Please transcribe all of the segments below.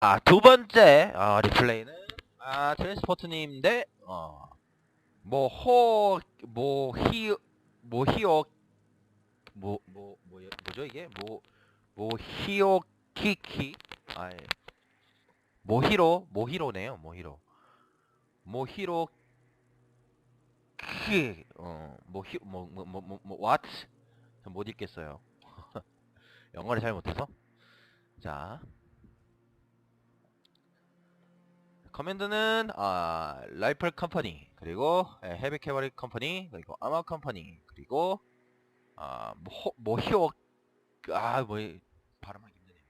아, 두 번째, 어, 리플레이는, 아, 트랜스포트님 대, 어, 뭐, 호, 뭐, 히, 뭐, 히오, 뭐, 뭐, 뭐, 뭐죠, 이게? 뭐, 뭐, 히오키키? 아, 예. 모히로, 모히로. 모히로, 키, 어, 모히, 뭐, 뭐, 뭐, 뭐, 뭐, what? 전못 읽겠어요. 영어를 잘 못해서. 자. 커맨드는 아, 라이플 컴퍼니 그리고 예, 헤비 캐버리 컴퍼니 그리고 아마 컴퍼니 그리고 아, 모, 모히오 아뭐 발음하기 힘드네요.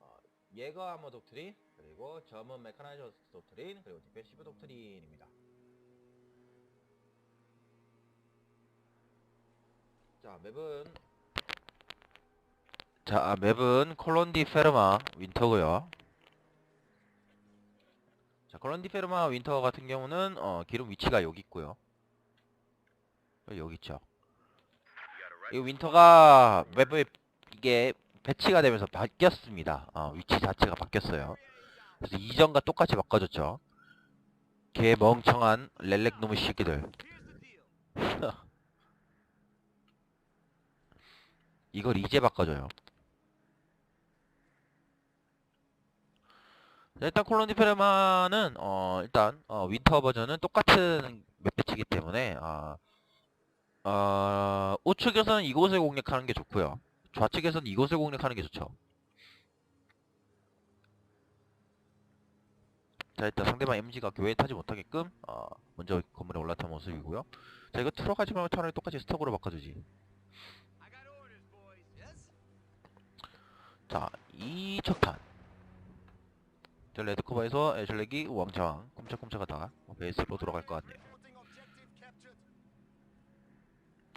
어, 예거 아머 독트린 그리고 저먼 메카나이저 독트린 그리고 디펜시브 독트린입니다. 자 맵은 자 아, 맵은 콜론디 페르마 윈터고요. 자, 콜론디 페르마 윈터 같은 경우는 어, 기름 위치가 여기 있고요. 여기 있죠. 이 윈터가 맵에 이게 배치가 되면서 바뀌었습니다. 어, 위치 자체가 바뀌었어요. 그래서 이전과 똑같이 바꿔줬죠. 개 멍청한 렐렉 놈의 새끼들. 이걸 이제 바꿔줘요. 자, 일단 콜론디 페르마는 어 일단 어 윈터 버전은 똑같은 맵 배치기 때문에 아 어, 우측에서는 이곳을 공략하는 게 좋고요. 좌측에서는 이곳을 공략하는 게 좋죠. 자 일단 상대방 MG가 교회에 타지 못하게끔 어, 먼저 건물에 올라탄 모습이고요. 자 이거 트럭하지 말고 차라리 똑같이 스톡으로 바꿔주지. 자 이척탄 저 레드커버에서 애슐렉이 왕창 꼼짝꼼짝하다가 베이스로 돌아갈 것 같네요.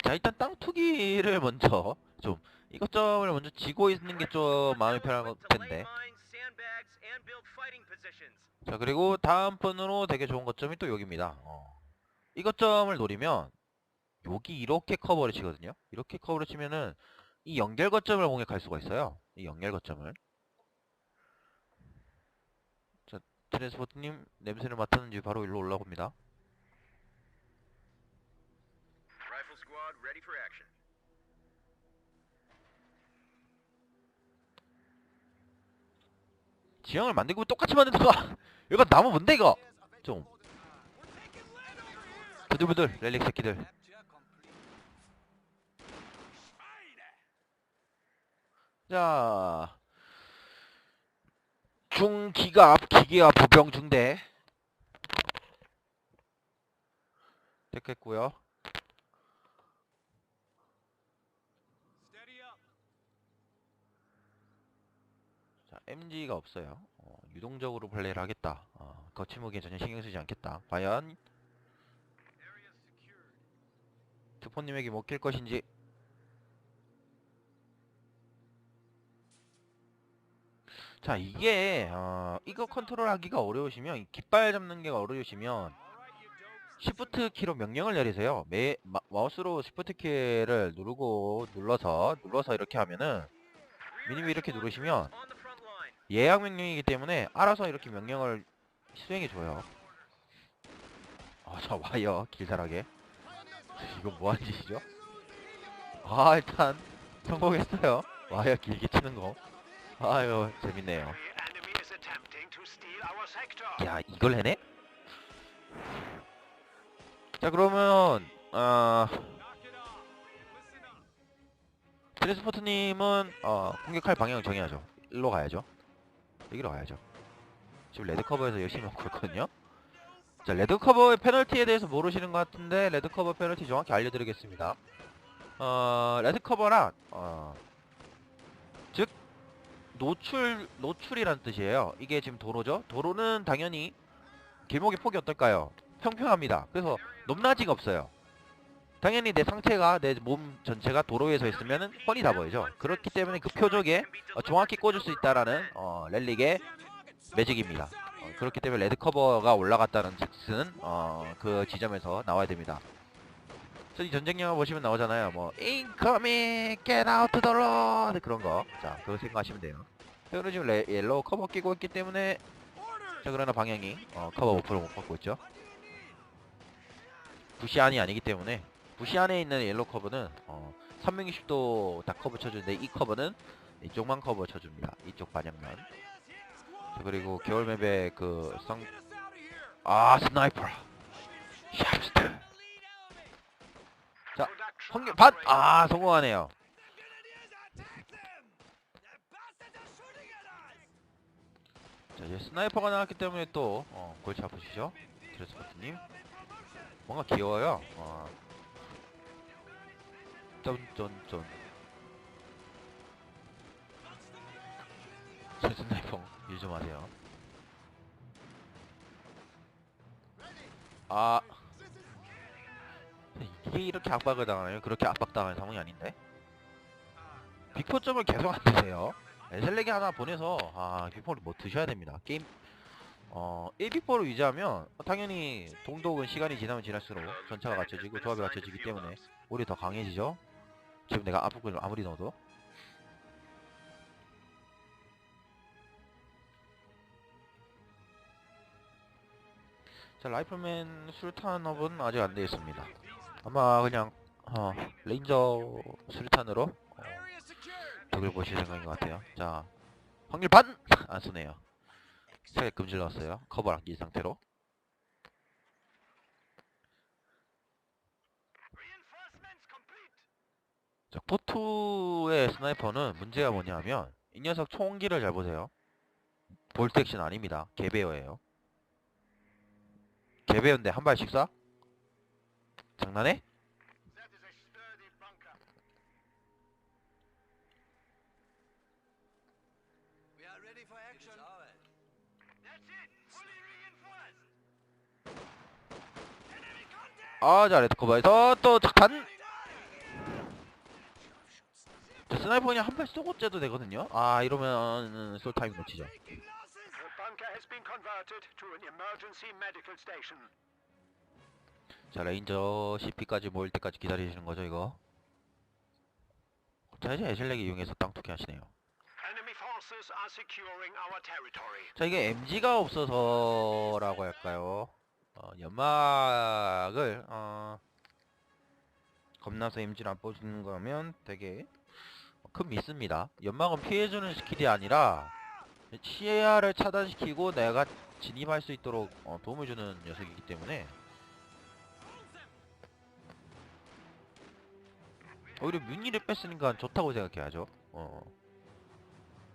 자 일단 땅 투기를 먼저 좀 이것저것을 먼저 지고 있는 게 좀 마음이 편할 텐데 자 그리고 다음 번으로 되게 좋은 것점이 또 여기입니다. 어. 이것점을 노리면 여기 이렇게 커버를 치거든요. 이렇게 커버를 치면은 이 연결 거점을 공략할 수가 있어요. 이 연결 거점을 트랜스포트님 냄새를 맡았는지 바로 일로 올라옵니다. 지형을 만들고 똑같이 만든다가 이거 나무 뭔데 이거? 좀. 부들부들 렐릭 새끼들. 자 중기갑 기계와 보병 중대. 됐겠고요. 자 MG가 없어요. 어, 유동적으로 플레이를 하겠다. 어, 거침무기에 전혀 신경 쓰지 않겠다. 과연? 투포님에게 먹힐 것인지 자 이게 어, 이거 컨트롤하기가 어려우시면 이 깃발 잡는 게 어려우시면 시프트 키로 명령을 내리세요 매, 마, 마우스로 시프트 키를 누르고 눌러서 눌러서 이렇게 하면은 미니맵 이렇게 누르시면. 예약 명령이기 때문에 알아서 이렇게 명령을 수행해 줘요 아자 와요 길살하게 이거 뭐하는 짓이죠? 아 일단 성공했어요 와요 길게 치는 거 아유 재밌네요. 야 이걸 해내? 자 그러면 어 트랜스포트님은 어 공격할 방향을 정해야죠. 일로 가야죠. 여기로 가야죠. 지금 레드커버에서 열심히 먹고 있거든요. 자 레드커버의 페널티에 대해서 모르시는 것 같은데 레드커버 페널티 정확히 알려드리겠습니다. 어 레드커버란 어, 즉 노출 노출이란 뜻이에요. 이게 지금 도로죠. 도로는 당연히 길목의 폭이 어떨까요? 평평합니다. 그래서 높낮이가 없어요. 당연히 내 상체가 내 몸 전체가 도로 위에 서 있으면 뻔히 다 보이죠. 그렇기 때문에 그 표적에 어, 정확히 꽂을 수 있다라는 어, 렐릭의 매직입니다. 어, 그렇기 때문에 레드 커버가 올라갔다는 즉슨 어, 그 지점에서 나와야 됩니다 이 전쟁 영화 보시면 나오잖아요. 뭐 incoming get out the road. 그런 거 자 그거 생각하시면 돼요. 페어는 지금 레, 옐로우 커버 끼고 있기 때문에 자 그러나 방향이 어, 커버 버프를 못 받고 있죠. 부시 안이 아니기 때문에 부시 안에 있는 옐로우 커버는 어, 360도 다 커버 쳐주는데 이 커버는 이쪽만 커버 쳐줍니다. 이쪽 반향만 자, 그리고 겨울맵의 그 쌍... 아 스나이퍼 샤프스트. 자, 성경 반! 아 성공하네요 자 이제 스나이퍼가 나왔기 때문에 또 어, 골치 아프시죠? 드레스버트님 뭔가 귀여워요 어. 쫀쫀쫀 제 스나이퍼 일 좀 하세요 아 이게 이렇게 압박을 당하나요? 그렇게 압박당하는 상황이 아닌데? 빅포점을 계속 안 드세요. 에셀렉이 하나 보내서 아 빅포를 뭐 드셔야 됩니다. 게임 어 1빅포를 유지하면 당연히 동독은 시간이 지나면 지날수록 전차가 갖춰지고 조합이 갖춰지기 때문에 오히려 더 강해지죠? 지금 내가 압박을 아무리 넣어도. 자 라이플맨 술탄업은 아직 안 되어 있습니다 아마 그냥 어, 레인저 수류탄으로 어, 덕을 보실 생각인 것 같아요. 자, 확률 반! 안 쏘네요. 스타일 금질 넣었어요. 커버 아낀 상태로. 자, 포투의 스나이퍼는 문제가 뭐냐면 이 녀석 총기를 잘 보세요. 볼트 액션 아닙니다. 개베어예요. 개베어인데 한 발씩 쏴? 장난해? 아, 자, 레드커버에서 또 단! 자, 스나이퍼 그냥 한 발 쏘고 째도 되거든요. 아, 이러면 솔 타임 놓치죠. 자 레인저 CP까지 모일 때까지 기다리시는 거죠 이거? 자 이제 에실렉 이용해서 땅투기 하시네요. 자 이게 MG가 없어서 라고 할까요? 어, 연막을 어, 겁나서 MG를 안 뽑는 거면 되게 큰 미스입니다. 연막은 피해주는 스킬이 아니라 시야를 차단시키고 내가 진입할 수 있도록 어, 도움을 주는 녀석이기 때문에 오히려 뮤니를 뺐으니까 좋다고 생각해야죠. 어.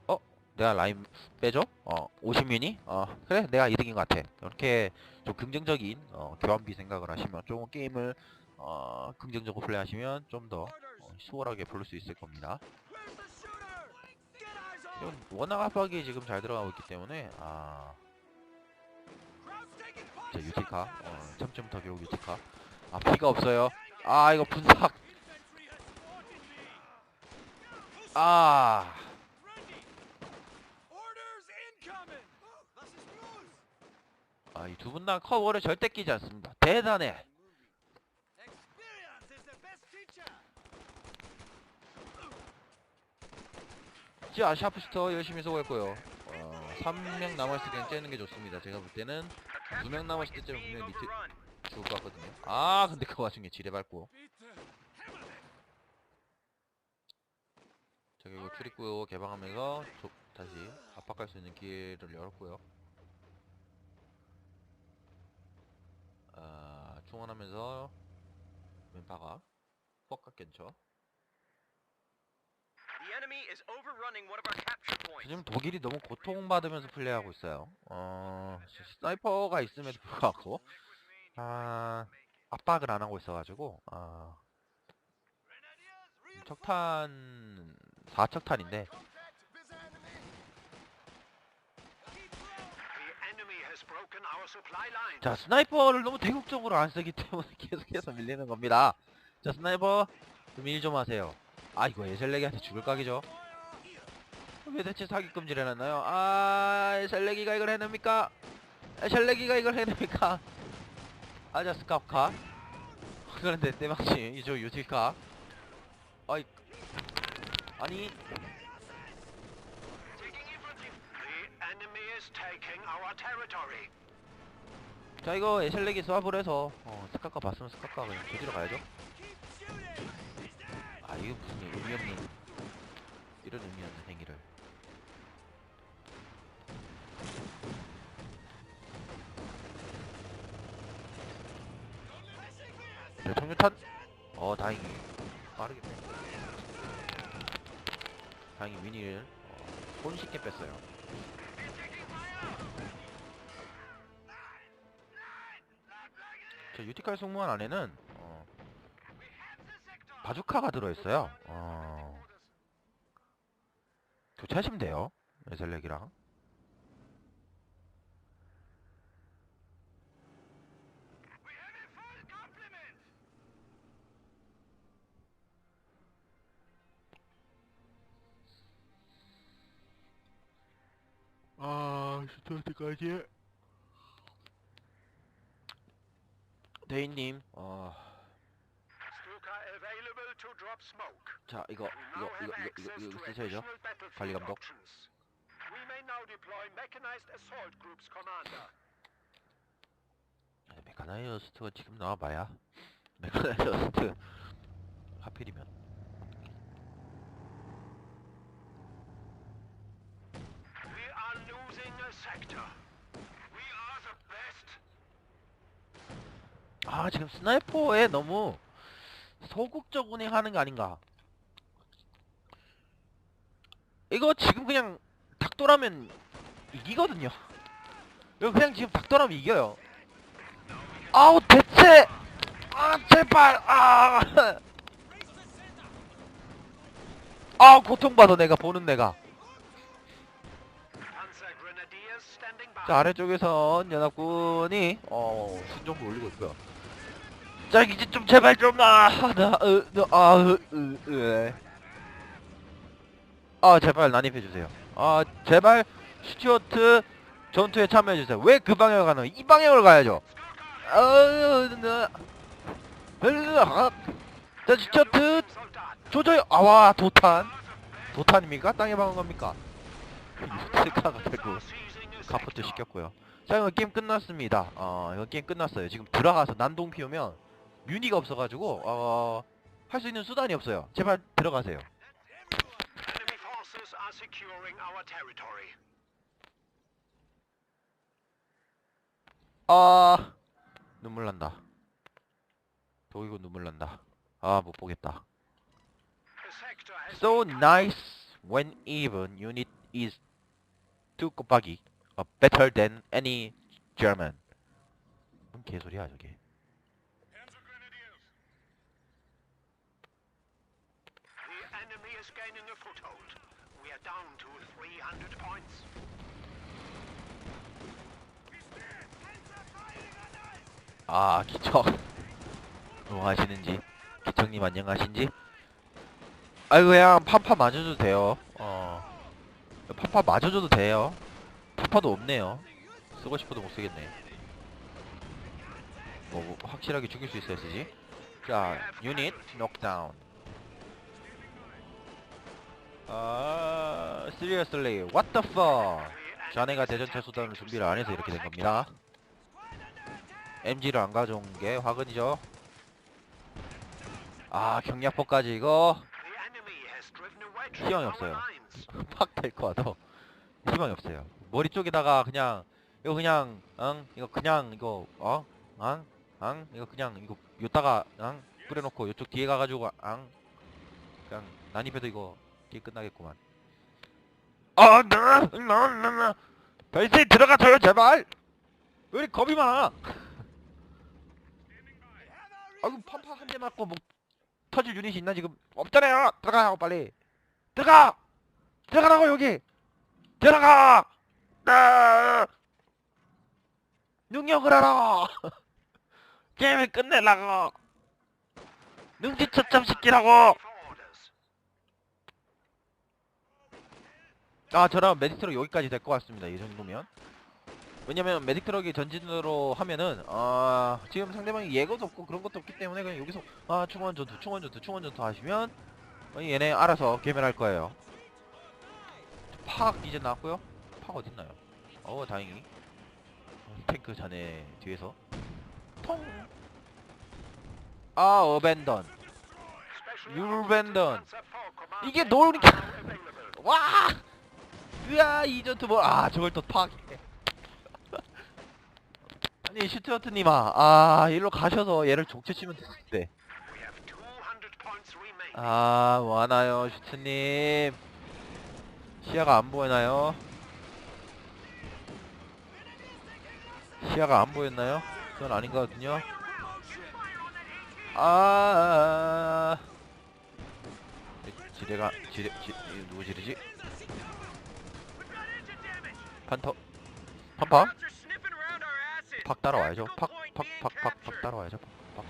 어? 내가 라인 빼줘? 어, 50뮤니? 어, 그래, 내가 이득인 것 같아. 이렇게 좀 긍정적인 어, 교환비 생각을 하시면 좀 게임을 어, 긍정적으로 플레이하시면 좀 더 어, 수월하게 부를 수 있을 겁니다. 워낙 압박이 지금 잘 들어가고 있기 때문에 아, 자. 유티카, 어, 참쯤터 겨우 유티카. 아 피가 없어요. 아 이거 분삭. Infantry has spotted me. 아. 아, 이 두 분 다 커버를 절대 끼지 않습니다. 대단해. 자, 샤프스터 열심히 쏘고했고요. 어, 3명 남았을 때 째는 게 좋습니다. 제가 볼 때는 두명 남았을 때 째면 분명히 밑에. 죽을 것 같거든요. 아, 근데 그 와중에 지뢰 밟고. 자, 그리고 출입구 개방하면서 조- 다시 압박할 수 있는 기회를 열었고요. 아, 충원하면서 왼파가 capture points. 지금 독일이 너무 고통받으면서 플레이하고 있어요. 어, 스나이퍼가 있음에도 불구하고 아, 압박을 안 하고 있어가지고 아, 척탄 4척탄인데 The enemy has broken our supply line. 자 스나이퍼를 너무 대국적으로 안 쓰기 때문에 계속해서 밀리는 겁니다. 자 스나이퍼 좀일좀 하세요. 아 이거 에셀렉이한테 죽을 각이죠. 왜 대체 사기 금지를 해놨나요? 아 에셀렉이가 이걸 해냅니까? 에셀렉이가 이걸 해냅니까? 아자 스카프카 그런데 때마침 이저 유틸카 아이 아니. 자 이거 에셀렉이 스왑을 해서 어 스카카 봤으면 스카카 그냥 조지러 가야죠! 아 이거 무슨 의미 없는 이런 의미 없는 행위를 자 청류탄 어 다행히 빠르게 뺐 다행히 미니를 어, 손쉽게 뺐어요 저 유티칼 승무원 안에는 어, 바주카가 들어있어요. 어... 교체하시면 돼요. 에셀렉이랑. 아, 스타트까지. 대인님, 어. 자 이거 이거 이거 이거 이거, 이거 쓰셔야죠. 관리 감독. 아, 메카나이어스트가 지금 나와봐야 메카나이어스트 하필이면 We are losing a sector. We are the best. 아 지금 스나이퍼에 너무 소극적 운행하는 거 아닌가? 이거 지금 그냥 닥돌하면 이기거든요. 이거 그냥 지금 닥돌하면 이겨요. 아우 대체! 아 제발! 아! center! 아 고통받아 내가. 보는 내가 자 아래쪽에선 연합군이 어 순정부 올리고 있고요 자 이제 좀 제발 좀나아나으으아 제발 난입해 주세요 아 제발 스튜어트 전투에 참여해 주세요 왜 그 방향을 가는? 이 방향으로 가야죠 아나 자 스튜어트. 조져요 아와 도탄 도탄입니까? 땅에 박은 겁니까? 유스카가 되고 카포트. 시켰고요. 자 이거 게임 끝났습니다. 어 이거 게임 끝났어요. 지금 들어가서 난동 피우면 유니가 없어가지고 어 할 수 있는 수단이 없어요. 제발 들어가세요. Territory. 아 눈물 난다. 독이고 눈물 난다. 아 못 보겠다. So been nice when even unit is two 곱하기 uh, better than any German. 뭔 개소리야 저게. Panzer grenadiers! The enemy is gaining a foothold. We are down to 300 points. He's dead! Panzer firing on us! 아 기청 뭐 하시는지 기청님 안녕하신지 아이고 그냥 파파 맞아줘도 돼요 어 파파 맞아줘도 돼요 파파도 없네요 쓰고 싶어도 못 쓰겠네 뭐, 뭐 확실하게 죽일 수 있어야 쓰지 자 유닛 녹다운 아 seriously what the fuck 자네가 대전차 수단을 준비를 안 해서 이렇게 된 겁니다 MG를 안 가져온 게 화근이죠. 아 경량포까지 이거 희망이 없어요. 팍될 거 같아. 희망이 없어요. 머리 쪽에다가 그냥 이거 그냥 응 이거 그냥 이거 어? 응? 응? 이거 그냥 이거 요따가 응? 뿌려놓고 요쪽 뒤에 가가지고 응? 그냥 난입해도 이거 게임 끝나겠구만. 아, 나, 나, 나, 나. 별세 들어가줘요 제발. 왜 이렇게 겁이 많아? 아이고 펌파 한 대 맞고 뭐 터질 유닛이 있나 지금 없잖아요. 들어가요 빨리. 들어가. 들어가라고 여기. 들어가. 아! 능력을 하라. 게임을 끝내라고. 능지 처참 시키라고. For orders. 아 저랑 메딕트럭 여기까지 될 것 같습니다 이 정도면 왜냐면 메딕트럭이 전진으로 하면은 아 지금 상대방이 예거도 없고 그런 것도 없기 때문에 그냥 여기서 아 충원 전투 충원 전투 충원 전투 하시면 어, 얘네 알아서 개멸할 거예요 팍 이제 나왔고요 팍 어딨나요 어 다행히 어, 탱크 자네 뒤에서 통. 아 어벤던. 유벤던. 이게 노니까 와. 으아 이 전투 뭐아 저걸 또 파괴. 아니 슈트허트님아 아 일로 가셔서 얘를 족쳐치면 되는데. We have 200 points remaining. 아 뭐하나요 슈트님 시야가 안 보이나요? 시야가 안 보였나요? 그건 아닌 것 같거든요 아 지뢰가 지뢰 지 누구 지뢰지? 판터 판파? 팍 따라와야죠 팍 팍 팍 팍 팍 따라와야죠 팍, 팍.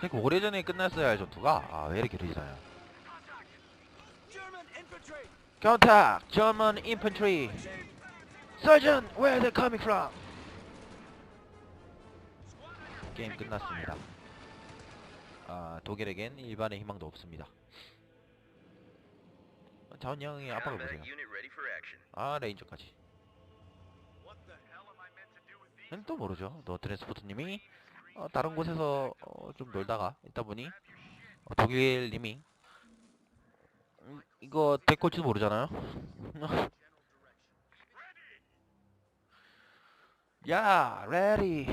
그러니까 오래전에 끝났어야 할 전투가 아 왜 이렇게 늦어요! Contact German infantry Sergeant where they coming from 게임 끝났습니다 아 독일에겐 일반의 희망도 없습니다 자원량의 압박을 보세요 아 레인저까지 또 모르죠 너 트랜스포트님이 어, 다른 곳에서 어, 좀 놀다가 있다 보니 어, 독일님이 음, 이거 데꼴지도 모르잖아요 야 레디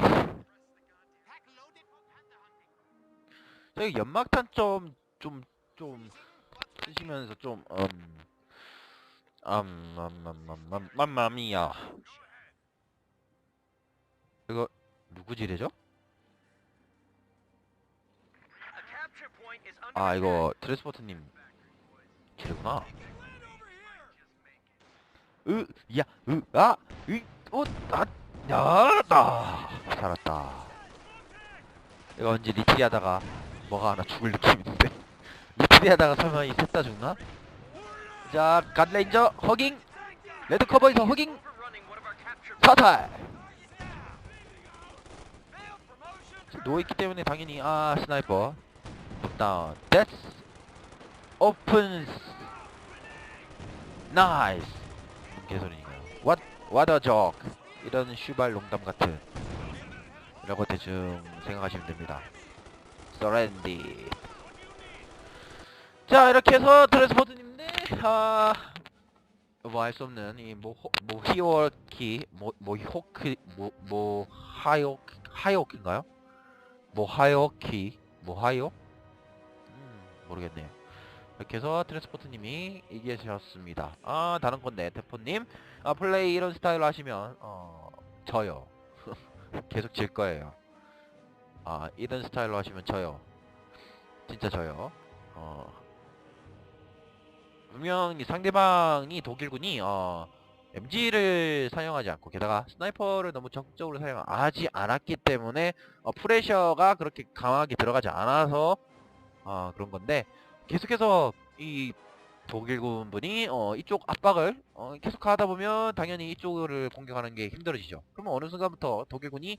저기 연막탄 좀 좀 좀 쓰시면서 좀 음, 음, 음, 음, 음, 음, 맘마미야 이거 누구 지뢰죠? 아 이거 트랜스포트님 지뢰구나 으, 야, 으, 아, 으, 어, 아, 야, 나 살았다. 이거 언제 리트리 하다가 뭐가 하나 죽을 느낌인데? 리트리 하다가 설마 이 셋다 죽나? 자, 갓레인저 허깅, 레드 커버에서 허깅, 사탈. 누워있기 때문에 당연히 아 스나이퍼 다운 데스 오픈 나이스 개소리인가요 what what a joke 이런 슈발 농담 같은 이라고 대충 생각하시면 됩니다 서렌디 자 이렇게 해서 트랜스포트님네 아뭐 할수 없는 이뭐 모히오키 뭐 모히오키 뭐뭐 하이오 하이오키인가요? 모하이오키 모하이오? 음, 모르겠네요. 이렇게 해서 트랜스포트님이 이기셨습니다. 아 다른 건데 태포님 아 플레이 이런 스타일로 하시면 어 져요. 계속 질 거예요. 아 이런 스타일로 하시면 져요. 진짜 져요. 어 분명 히 상대방이 독일군이 어 MG를 사용하지 않고 게다가 스나이퍼를 너무 적극적으로 사용하지 않았기 때문에 어, 프레셔가 그렇게 강하게 들어가지 않아서 어, 그런 건데 계속해서 이 독일군 분이 어, 이쪽 압박을 어, 계속 하다 보면 당연히 이쪽을 공격하는 게 힘들어지죠. 그러면 어느 순간부터 독일군이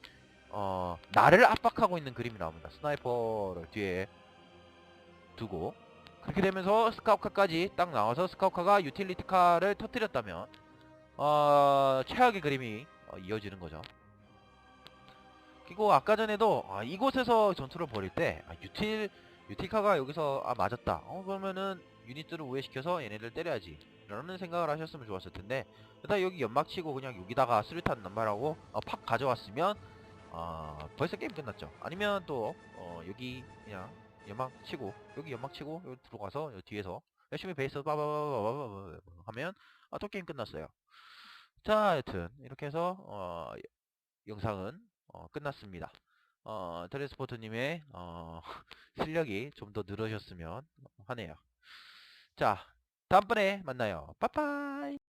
어, 나를 압박하고 있는 그림이 나옵니다. 스나이퍼를 뒤에 두고 그렇게 되면서 스카우카까지 딱 나와서 스카우카가 유틸리티카를 터뜨렸다면 어, 최악의 그림이 어, 이어지는 거죠. 그리고 아까 전에도 아, 이곳에서 전투를 벌일 때 아, 유틸 유틸카가 여기서 아 맞았다. 어 그러면은 유닛들을 우회시켜서 얘네들 때려야지. 라는 생각을 하셨으면 좋았을 텐데 일단 여기 연막 치고 그냥 여기다가 수류탄 남발하고 어, 팍 가져왔으면 어, 벌써 게임 끝났죠. 아니면 또 어, 여기 그냥 연막 치고 여기 연막 치고 여기 들어가서 여기 뒤에서 열심히 베이스 빠바바바바바 하면 아, 또 게임 끝났어요. 자, 여튼 이렇게 해서 어, 영상은 어, 끝났습니다. 어, 트레스포트님의 어, 실력이 좀 더 늘으셨으면 하네요. 자, 다음번에 만나요. 빠빠이.